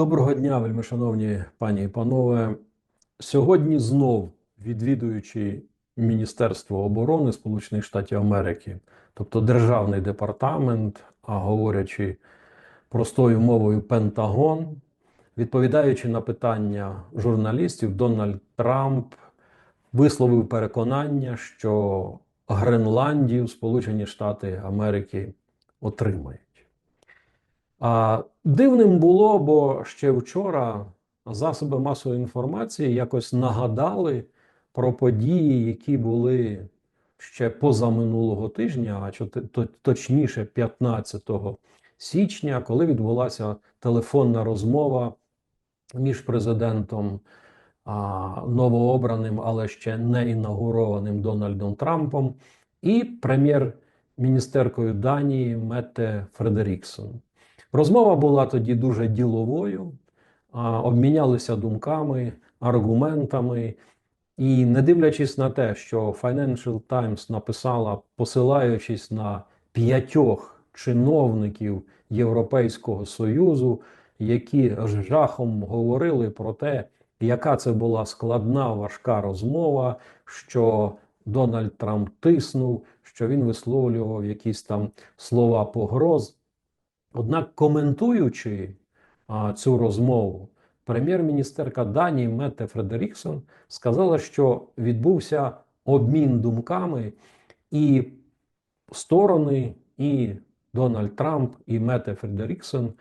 Доброго дня, вельмишановні пані і панове. Сьогодні знов відвідуючи Міністерство оборони Сполучених Штатів Америки, тобто Державний департамент, а говорячи простою мовою Пентагон, відповідаючи на питання журналістів, Дональд Трамп висловив переконання, що Гренландію Сполучені Штати Америки отримають. А дивним було, бо ще вчора засоби масової інформації якось нагадали про події, які були ще позаминулого тижня, а точніше 15 січня, коли відбулася телефонна розмова між президентом а, новообраним, але ще не інаугурованим Дональдом Трампом і прем'єр-міністеркою Данії Метте Фредеріксон. Розмова була тоді дуже діловою, обмінялися думками, аргументами. І не дивлячись на те, що Financial Times написала, посилаючись на п'ятьох чиновників Європейського Союзу, які з жахом говорили про те, яка це була складна, важка розмова, що Дональд Трамп тиснув, що він висловлював якісь там слова погроз. Однак, коментуючи а, цю розмову, прем'єр-міністерка Данії Метте Фредеріксон сказала, що відбувся обмін думками, і сторони, і Дональд Трамп, і Метте Фредеріксон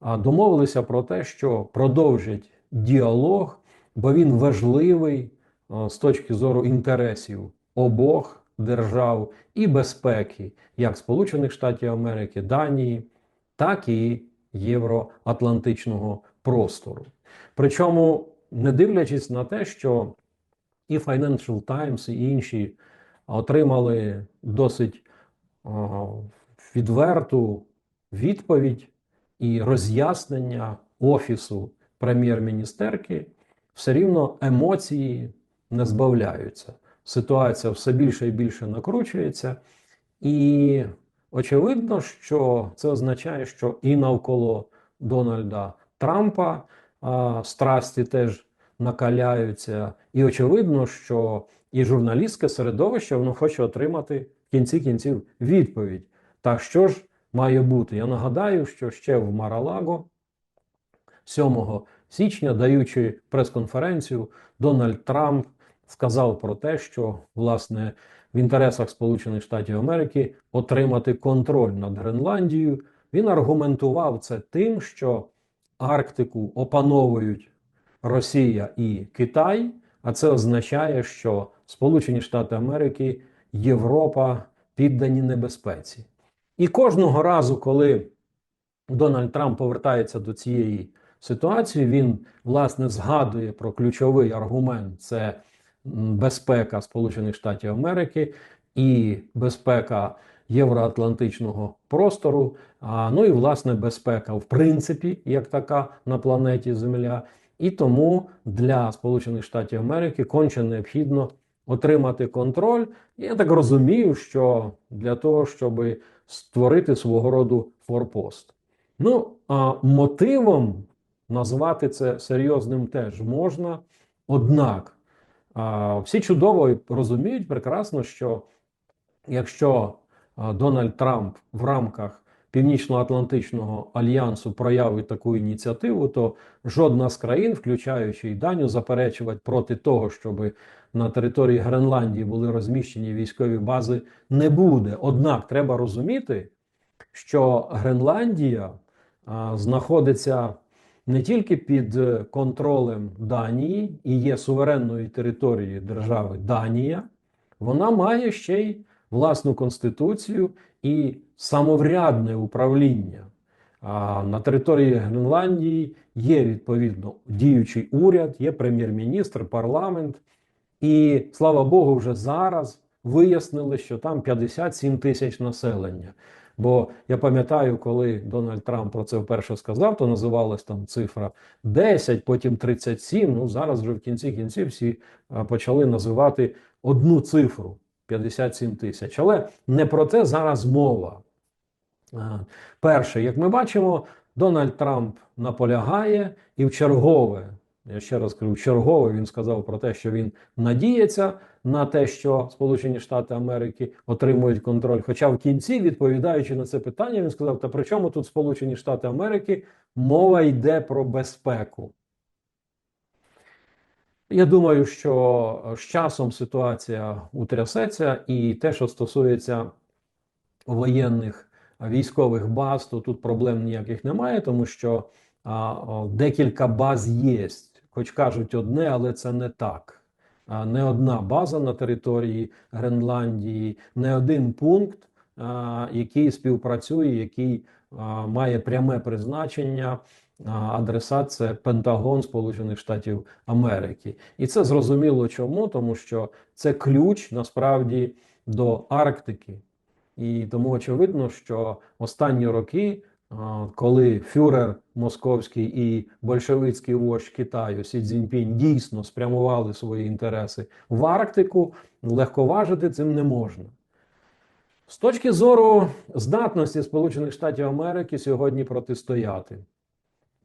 а, домовилися про те, що продовжать діалог, бо він важливий а, з точки зору інтересів обох держав і безпеки, як Сполучених Штатів Америки, Данії так і євроатлантичного простору. Причому, не дивлячись на те, що і Financial Times, і інші отримали досить відверту відповідь і роз'яснення офісу прем'єр-міністерки, все рівно емоції не збавляються. Ситуація все більше і більше накручується, і Очевидно, що це означає, що і навколо Дональда Трампа а, страсті теж накаляються, і очевидно, що і журналістське середовище воно хоче отримати в кінці кінців відповідь. Так що ж має бути? Я нагадаю, що ще в Маралаго 7 січня, даючи прес-конференцію, Дональд Трамп сказав про те, що власне в інтересах Сполучених Штатів Америки отримати контроль над Гренландією. Він аргументував це тим, що Арктику опановують Росія і Китай, а це означає, що Сполучені Штати Америки, Європа піддані небезпеці. І кожного разу, коли Дональд Трамп повертається до цієї ситуації, він власне згадує про ключовий аргумент: це безпека Сполучених Штатів Америки і безпека євроатлантичного простору. Ну і власне безпека, в принципі, як така на планеті Земля. І тому для Сполучених Штатів Америки конче необхідно отримати контроль. Я так розумію, що для того, щоб створити свого роду форпост. Ну, а мотивом назвати це серйозним теж можна. Однак всі чудово розуміють прекрасно, що якщо Дональд Трамп в рамках Північно-Атлантичного альянсу проявить таку ініціативу, то жодна з країн, включаючи і Данію, заперечувати проти того, щоб на території Гренландії були розміщені військові бази, не буде. Однак треба розуміти, що Гренландія а, знаходиться не тільки під контролем Данії і є суверенною територією держави Данія, вона має ще й власну конституцію і самоврядне управління. А на території Гренландії є відповідно діючий уряд, є прем'єр-міністр, парламент. І слава Богу, вже зараз вияснили, що там 57 тисяч населення. Бо я пам'ятаю, коли Дональд Трамп про це вперше сказав, то називалась там цифра 10, потім 37. Ну зараз вже в кінці кінців всі почали називати одну цифру 57 тисяч. Але не про це зараз мова. Перше, як ми бачимо, Дональд Трамп наполягає і в чергове, я ще раз кажу, в чергове він сказав про те, що він надіється на те, що Сполучені Штати Америки отримують контроль. Хоча в кінці, відповідаючи на це питання, він сказав: Та при чому тут Сполучені Штати Америки мова йде про безпеку. Я думаю, що з часом ситуація утрясеться, і те, що стосується воєнних військових баз, то тут проблем ніяких немає, тому що а, декілька баз є, хоч кажуть одне, але це не так. Не одна база на території Гренландії, не один пункт, який співпрацює, який має пряме призначення адресат це Пентагон Сполучених Штатів Америки, і це зрозуміло чому, тому що це ключ насправді до Арктики, і тому очевидно, що останні роки, коли фюрер московський і большевицький вождь Китаю Сі Цзіньпінь дійсно спрямували свої інтереси в Арктику, легковажити цим не можна. З точки зору здатності Сполучених Штатів Америки сьогодні протистояти.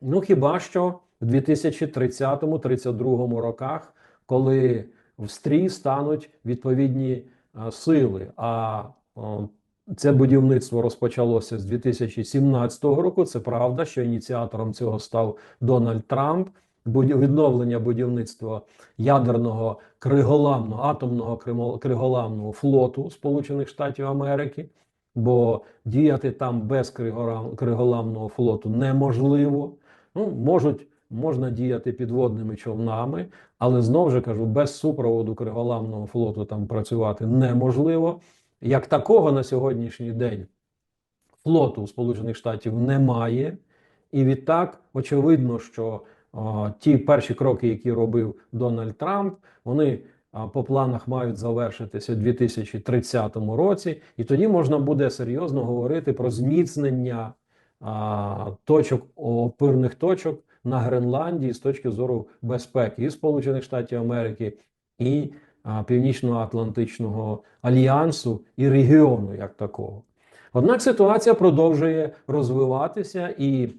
Ну хіба що в 2030-32 роках, коли в стрій стануть відповідні сили. А це будівництво розпочалося з 2017 року. Це правда, що ініціатором цього став Дональд Трамп. Відновлення будівництва ядерного криголамного атомного криголамного флоту Сполучених Штатів Америки, бо діяти там без криголамного флоту неможливо. Ну, можуть, можна діяти підводними човнами, але знову ж кажу, без супроводу криголамного флоту там працювати неможливо. Як такого на сьогоднішній день флоту Сполучених Штатів немає. І відтак, очевидно, що о, ті перші кроки, які робив Дональд Трамп, вони о, по планах мають завершитися у 2030 році, і тоді можна буде серйозно говорити про зміцнення точок опирних точок на Гренландії з точки зору безпеки і Сполучених Штатів Америки і Північно-Атлантичного альянсу і регіону як такого. Однак ситуація продовжує розвиватися, і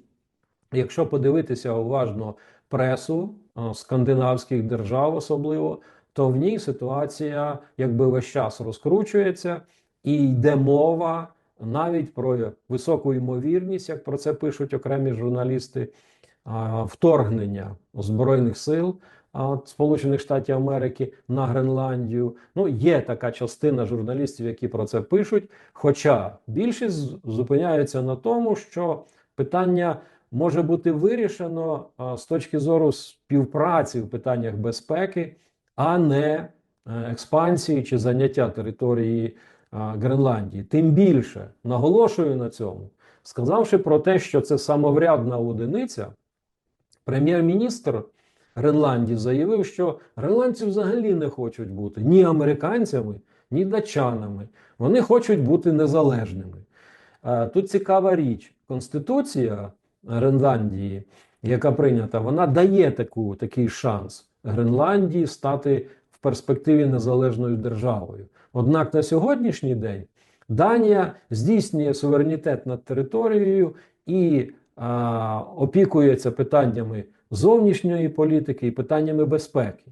якщо подивитися уважно пресу скандинавських держав, особливо, то в ній ситуація якби весь час розкручується і йде мова навіть про високу ймовірність, як про це пишуть окремі журналісти, вторгнення Збройних сил Сполучених Штатів Америки на Гренландію. Ну, є така частина журналістів, які про це пишуть. Хоча більшість зупиняється на тому, що питання може бути вирішено з точки зору співпраці в питаннях безпеки, а не е, експансії чи заняття території Гренландії. Тим більше наголошую на цьому, сказавши про те, що це самоврядна одиниця, прем'єр-міністр Гренландії заявив, що гренландці взагалі не хочуть бути ні американцями, ні датчанами. Вони хочуть бути незалежними. Тут цікава річ: Конституція Гренландії, яка прийнята, вона дає таку, такий шанс Гренландії стати в перспективі незалежною державою. Однак на сьогоднішній день Данія здійснює суверенітет над територією і а, опікується питаннями зовнішньої політики і питаннями безпеки.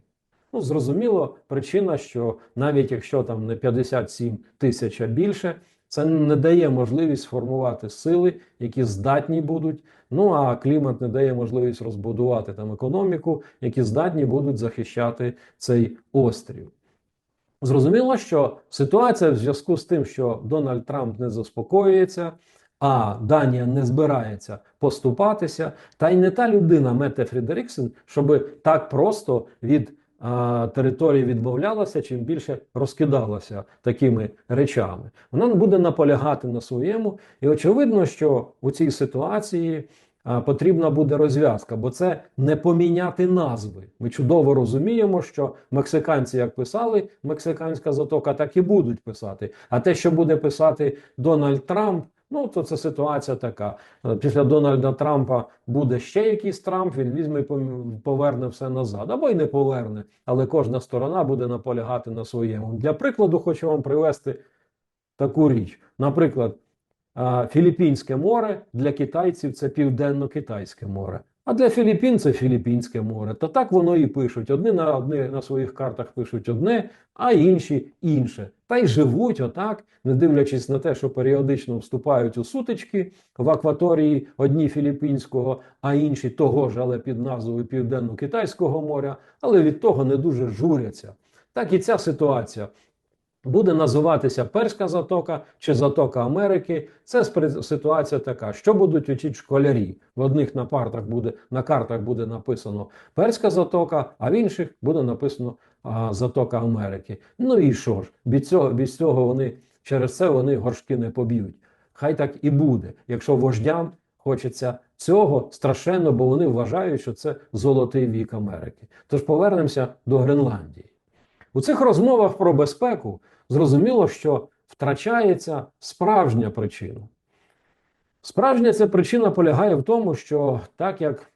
Ну, зрозуміло, причина, що навіть якщо там не 57 тисяч а більше, це не дає можливість сформувати сили, які здатні будуть. Ну а клімат не дає можливість розбудувати там економіку, які здатні будуть захищати цей острів. Зрозуміло, що ситуація в зв'язку з тим, що Дональд Трамп не заспокоюється, а Данія не збирається поступатися, та й не та людина Мете Фрідеріксен, щоб так просто від а, території відмовлялася, чим більше розкидалася такими речами. Вона буде наполягати на своєму, і очевидно, що у цій ситуації потрібна буде розв'язка, бо це не поміняти назви. Ми чудово розуміємо, що мексиканці, як писали, мексиканська затока, так і будуть писати. А те, що буде писати Дональд Трамп. Ну, то це ситуація така. Після Дональда Трампа буде ще якийсь Трамп, він візьме і поверне все назад. Або й не поверне, але кожна сторона буде наполягати на своєму. Для прикладу, хочу вам привести таку річ. Наприклад, Філіппінське море для китайців це Південно-Китайське море. А для Філіппін це Філіппінське море. То так воно і пишуть. Одні на одні на своїх картах пишуть одне, а інші інше. Та й живуть отак, не дивлячись на те, що періодично вступають у сутички в акваторії одні Філіппінського, а інші того ж, але під назвою Південно-Китайського моря, але від того не дуже журяться. Так і ця ситуація. Буде називатися Перська затока чи Затока Америки. Це ситуація така, що будуть вчити школярі. В одних на партах буде на картах буде написано Перська затока, а в інших буде написано а, Затока Америки. Ну і що ж, від цього, від цього вони через це вони горшки не поб'ють. Хай так і буде, якщо вождям хочеться цього страшенно, бо вони вважають, що це золотий вік Америки. Тож повернемося до Гренландії. У цих розмовах про безпеку зрозуміло, що втрачається справжня причина. Справжня ця причина полягає в тому, що так як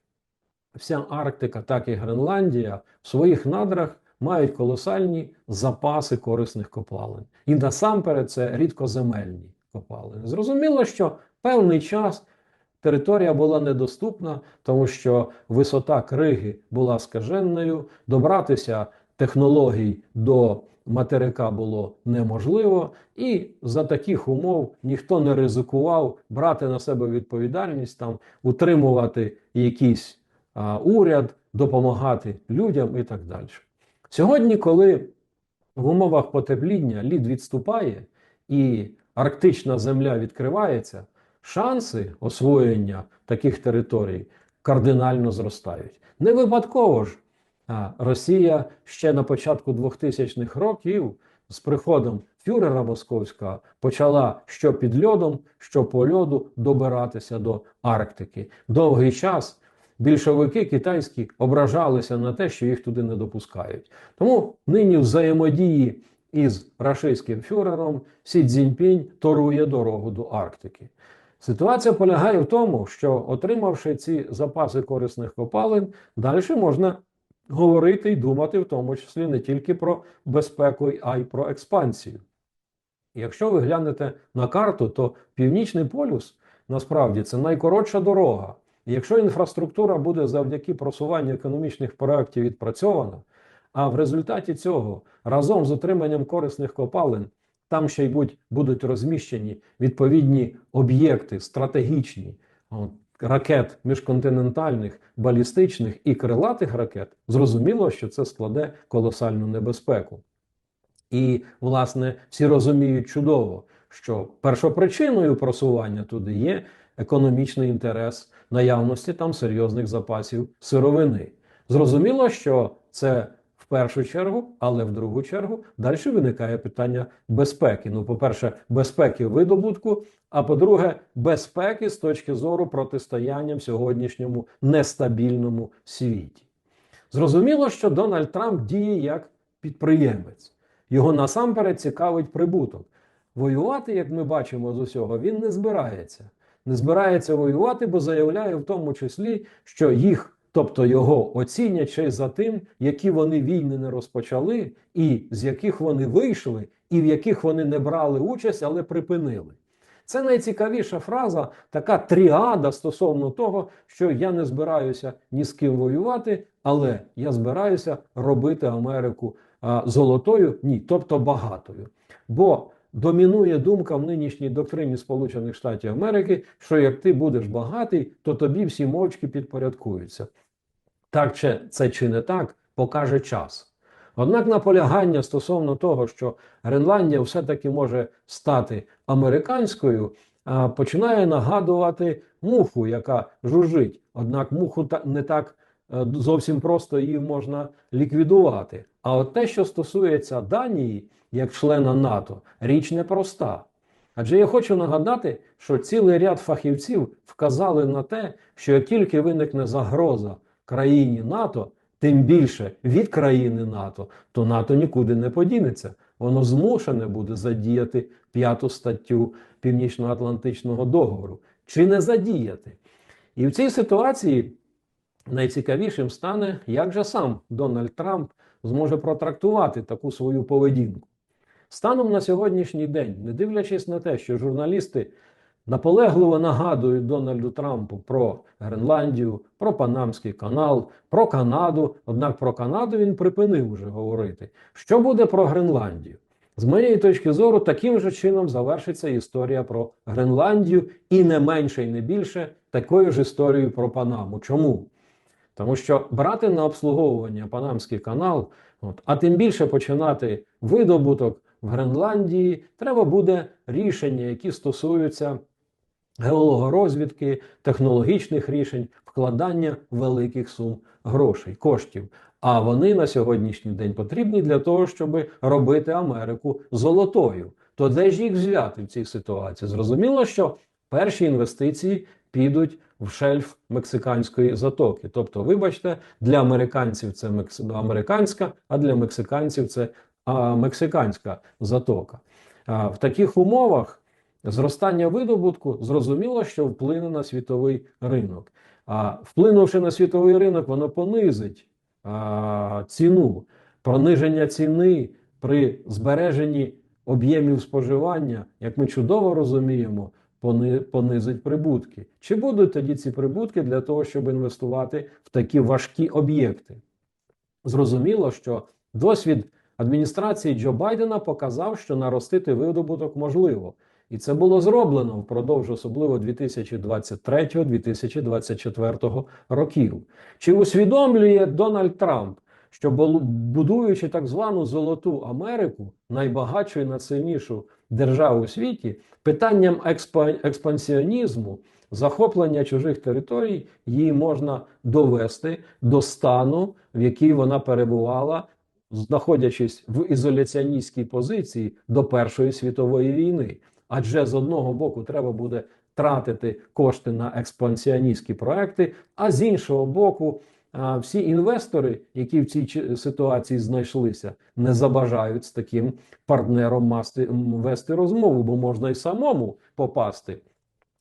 вся Арктика, так і Гренландія в своїх надрах мають колосальні запаси корисних копалин. І насамперед це рідкоземельні копалини. Зрозуміло, що певний час територія була недоступна, тому що висота криги була скаженною, добратися технологій до материка було неможливо, і за таких умов ніхто не ризикував брати на себе відповідальність, там утримувати якийсь а, уряд, допомагати людям і так далі. Сьогодні, коли в умовах потепління лід відступає і арктична земля відкривається, шанси освоєння таких територій кардинально зростають. Не випадково ж Росія ще на початку 2000-х років з приходом фюрера московського почала що під льодом, що по льоду добиратися до Арктики. Довгий час більшовики китайські ображалися на те, що їх туди не допускають. Тому нині взаємодії із рашистським фюрером Сі Цзіньпінь торує дорогу до Арктики. Ситуація полягає в тому, що отримавши ці запаси корисних копалин, далі можна говорити і думати, в тому числі не тільки про безпеку, а й про експансію. Якщо ви глянете на карту, то Північний полюс насправді це найкоротша дорога. Якщо інфраструктура буде завдяки просуванню економічних проєктів відпрацьована, а в результаті цього разом з отриманням корисних копалин там ще й будуть розміщені відповідні об'єкти стратегічні, ракет міжконтинентальних, балістичних і крилатих ракет, зрозуміло, що це складе колосальну небезпеку. І, власне, всі розуміють чудово, що першопричиною просування туди є економічний інтерес наявності там серйозних запасів сировини. Зрозуміло, що це в першу чергу, але в другу чергу далі виникає питання безпеки. Ну, по-перше, безпеки видобутку, а по-друге, безпеки з точки зору протистояння в сьогоднішньому нестабільному світі. Зрозуміло, що Дональд Трамп діє як підприємець. Його насамперед цікавить прибуток. Воювати, як ми бачимо з усього, він не збирається. Не збирається воювати, бо заявляє в тому числі, що їх, тобто його, оцінять за тим, які вони війни не розпочали, і з яких вони вийшли, і в яких вони не брали участь, але припинили. Це найцікавіша фраза, така тріада стосовно того, що я не збираюся ні з ким воювати, але я збираюся робити Америку золотою, ні, тобто багатою. Бо домінує думка в нинішній доктрині Сполучених Штатів Америки, що як ти будеш багатий, то тобі всі мовчки підпорядкуються. Так чи це чи не так, покаже час. Однак наполягання стосовно того, що Гренландія все-таки може стати американською, починає нагадувати муху, яка жужжить. Однак муху не так е, зовсім просто її можна ліквідувати. А от те, що стосується Данії як члена НАТО, річ непроста. Адже я хочу нагадати, що цілий ряд фахівців вказали на те, що як тільки виникне загроза країні НАТО, тим більше від країни НАТО, то НАТО нікуди не подінеться. Воно змушене буде задіяти п'яту статтю Північно-Атлантичного договору. Чи не задіяти? І в цій ситуації найцікавішим стане, як же сам Дональд Трамп зможе протрактувати таку свою поведінку. Станом на сьогоднішній день, не дивлячись на те, що журналісти наполегливо нагадують Дональду Трампу про Гренландію, про Панамський канал, про Канаду. Однак про Канаду він припинив уже говорити. Що буде про Гренландію? З моєї точки зору, таким же чином завершиться історія про Гренландію, і не менше, і не більше такою ж історією про Панаму. Чому? Тому що брати на обслуговування Панамський канал, от, а тим більше починати видобуток в Гренландії, треба буде рішення, які стосуються геологорозвідки, технологічних рішень, вкладання великих сум грошей, коштів. А вони на сьогоднішній день потрібні для того, щоб робити Америку золотою. То де ж їх взяти в цій ситуації? Зрозуміло, що перші інвестиції підуть в шельф мексиканської затоки. Тобто, вибачте, для американців це американська, а для мексиканців це мексиканська затока. А, в таких умовах зростання видобутку зрозуміло, що вплине на світовий ринок. А вплинувши на світовий ринок, воно понизить а, ціну. Пониження ціни при збереженні об'ємів споживання, як ми чудово розуміємо, понизить прибутки. Чи будуть тоді ці прибутки для того, щоб інвестувати в такі важкі об'єкти? Зрозуміло, що досвід адміністрації Джо Байдена показав, що наростити видобуток можливо. І це було зроблено впродовж особливо 2023-2024 років. Чи усвідомлює Дональд Трамп, що бу- будуючи так звану Золоту Америку, найбагатшу і найсильнішу державу у світі, питанням експа- експансіонізму, захоплення чужих територій, її можна довести до стану, в який вона перебувала, знаходячись в ізоляціоністській позиції до Першої світової війни. Адже з одного боку треба буде тратити кошти на експансіоністські проекти, а з іншого боку, всі інвестори, які в цій ситуації знайшлися, не забажають з таким партнером вести розмову, бо можна й самому попасти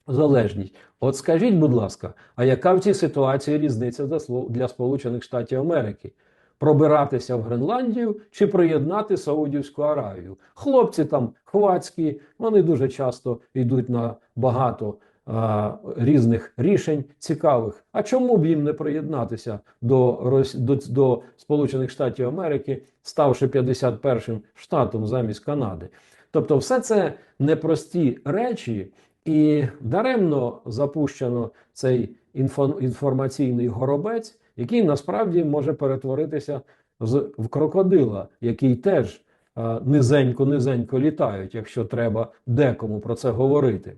в залежність. От скажіть, будь ласка, а яка в цій ситуації різниця для Сполучених Штатів Америки? Пробиратися в Гренландію чи приєднати Саудівську Аравію? Хлопці там хвацькі, вони дуже часто йдуть на багато а, різних рішень цікавих. А чому б їм не приєднатися до, Рос- до, до Сполучених Штатів Америки, ставши 51-м штатом замість Канади? Тобто, все це непрості речі, і даремно запущено цей інфо- інформаційний горобець, який насправді може перетворитися з, в крокодила, який теж низенько-низенько літають, якщо треба декому про це говорити.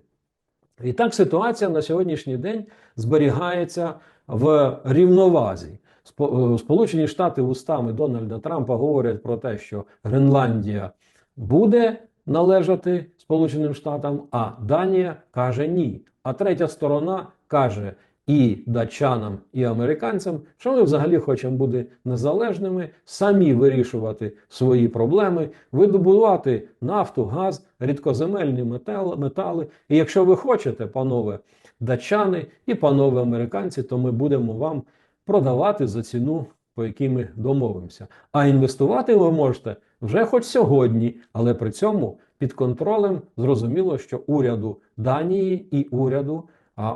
І так ситуація на сьогоднішній день зберігається в рівновазі. Е, Сполучені Штати устами Дональда Трампа говорять про те, що Гренландія буде належати Сполученим Штатам, а Данія каже ні. А третя сторона каже і датчанам, і американцям, що ми взагалі хочемо бути незалежними, самі вирішувати свої проблеми, видобувати нафту, газ, рідкоземельні метал- метали. І якщо ви хочете, панове датчани і панове американці, то ми будемо вам продавати за ціну, по якій ми домовимося. А інвестувати ви можете вже хоч сьогодні, але при цьому під контролем зрозуміло, що уряду Данії і уряду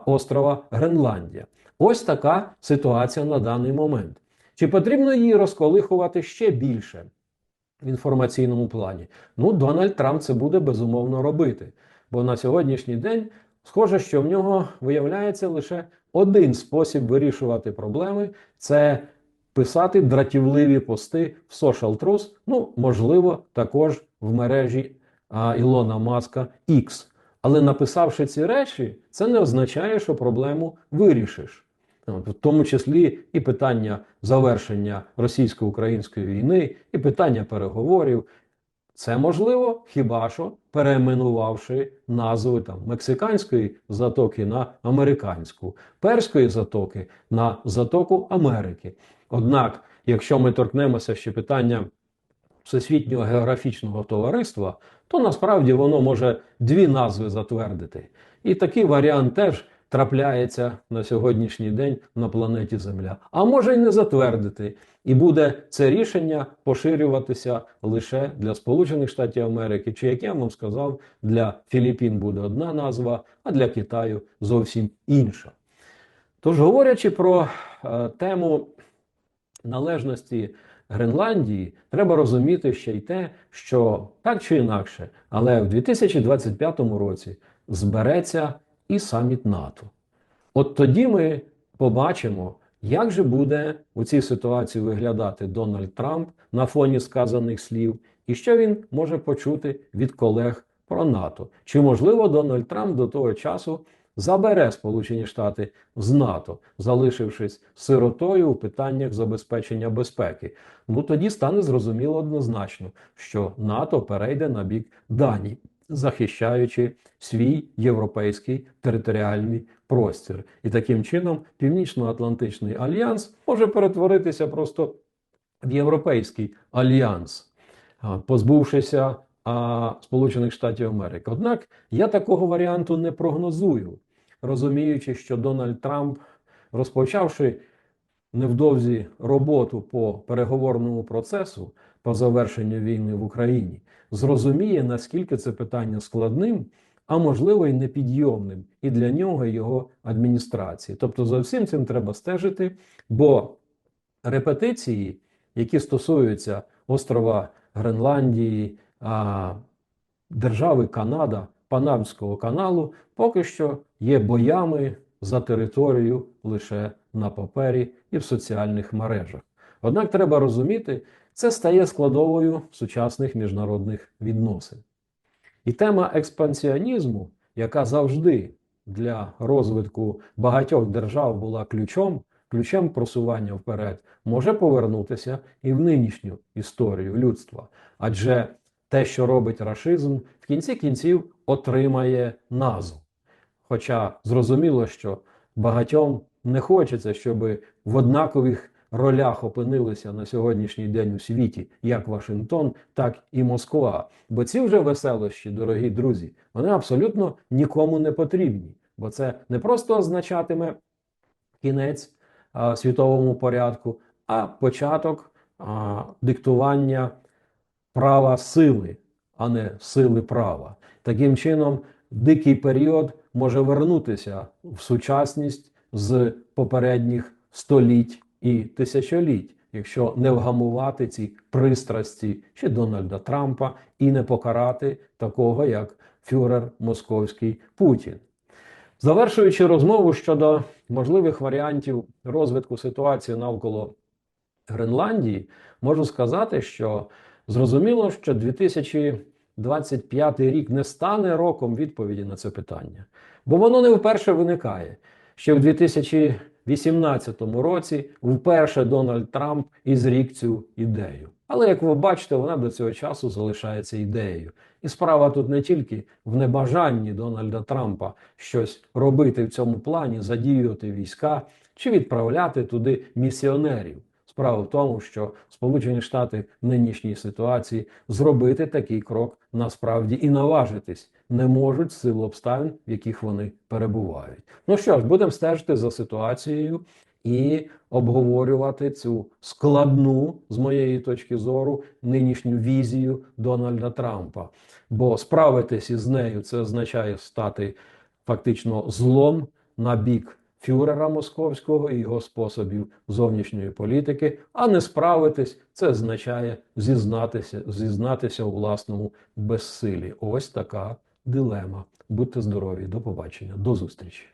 острова Гренландія. Ось така ситуація на даний момент. Чи потрібно її розколихувати ще більше в інформаційному плані? Ну, Дональд Трамп це буде безумовно робити. Бо на сьогоднішній день схоже, що в нього виявляється лише один спосіб вирішувати проблеми це писати дратівливі пости в Social Truth, ну, можливо, також в мережі а, Ілона Маска X. Але написавши ці речі, це не означає, що проблему вирішиш. В тому числі і питання завершення російсько-української війни, і питання переговорів. Це можливо хіба що перейменувавши назву там мексиканської затоки на американську, перської затоки на затоку Америки. Однак, якщо ми торкнемося ще питання Всесвітнього географічного товариства, то насправді воно може дві назви затвердити. І такий варіант теж трапляється на сьогоднішній день на планеті Земля, а може й не затвердити. І буде це рішення поширюватися лише для Сполучених Штатів Америки, чи як я вам сказав, для Філіппін буде одна назва, а для Китаю зовсім інша. Тож, говорячи про е, тему належності Гренландії, треба розуміти ще й те, що так чи інакше, але в 2025 році збереться і саміт НАТО. От тоді ми побачимо, як же буде у цій ситуації виглядати Дональд Трамп на фоні сказаних слів, і що він може почути від колег про НАТО. Чи можливо Дональд Трамп до того часу забере Сполучені Штати з НАТО, залишившись сиротою у питаннях забезпечення безпеки? Ну тоді стане зрозуміло однозначно, що НАТО перейде на бік Данії, захищаючи свій європейський територіальний простір. І таким чином Північно-Атлантичний альянс може перетворитися просто в Європейський альянс, позбувшися а, Сполучених Штатів Америки. Однак я такого варіанту не прогнозую, розуміючи, що Дональд Трамп, розпочавши невдовзі роботу по переговорному процесу по завершенню війни в Україні, зрозуміє, наскільки це питання складним, а можливо й непідйомним і для нього, і його адміністрації. Тобто, за всім цим треба стежити, бо репетиції, які стосуються острова Гренландії, держави Канада, Панамського каналу, поки що є боями за територію лише на папері і в соціальних мережах. Однак треба розуміти, це стає складовою сучасних міжнародних відносин. І тема експансіонізму, яка завжди для розвитку багатьох держав була ключом, ключем просування вперед, може повернутися і в нинішню історію людства. Адже те, що робить рашизм, в кінці кінців отримає назву. Хоча зрозуміло, що багатьом не хочеться, щоб в однакових ролях опинилися на сьогоднішній день у світі як Вашингтон, так і Москва. Бо ці вже веселощі, дорогі друзі, вони абсолютно нікому не потрібні. Бо це не просто означатиме кінець а, світовому порядку, а початок а, диктування права сили, а не сили права. Таким чином, дикий період може вернутися в сучасність з попередніх століть і тисячоліть, якщо не вгамувати ці пристрасті чи Дональда Трампа і не покарати такого, як фюрер московський Путін. Завершуючи розмову щодо можливих варіантів розвитку ситуації навколо Гренландії, можу сказати, що зрозуміло, що 2025 рік не стане роком відповіді на це питання, бо воно не вперше виникає. Ще в 2018 році вперше Дональд Трамп ізрік цю ідею. Але як ви бачите, вона до цього часу залишається ідеєю. І справа тут не тільки в небажанні Дональда Трампа щось робити в цьому плані, задіювати війська чи відправляти туди місіонерів. Справа в тому, що Сполучені Штати в нинішній ситуації зробити такий крок насправді і наважитись не можуть з силу обставин, в яких вони перебувають. Ну що ж, будемо стежити за ситуацією і обговорювати цю складну, з моєї точки зору, нинішню візію Дональда Трампа. Бо справитись із нею це означає стати фактично злом на бік фюрера московського і його способів зовнішньої політики, а не справитись це означає зізнатися, зізнатися у власному безсилі. Ось така дилема. Будьте здорові, до побачення, до зустрічі.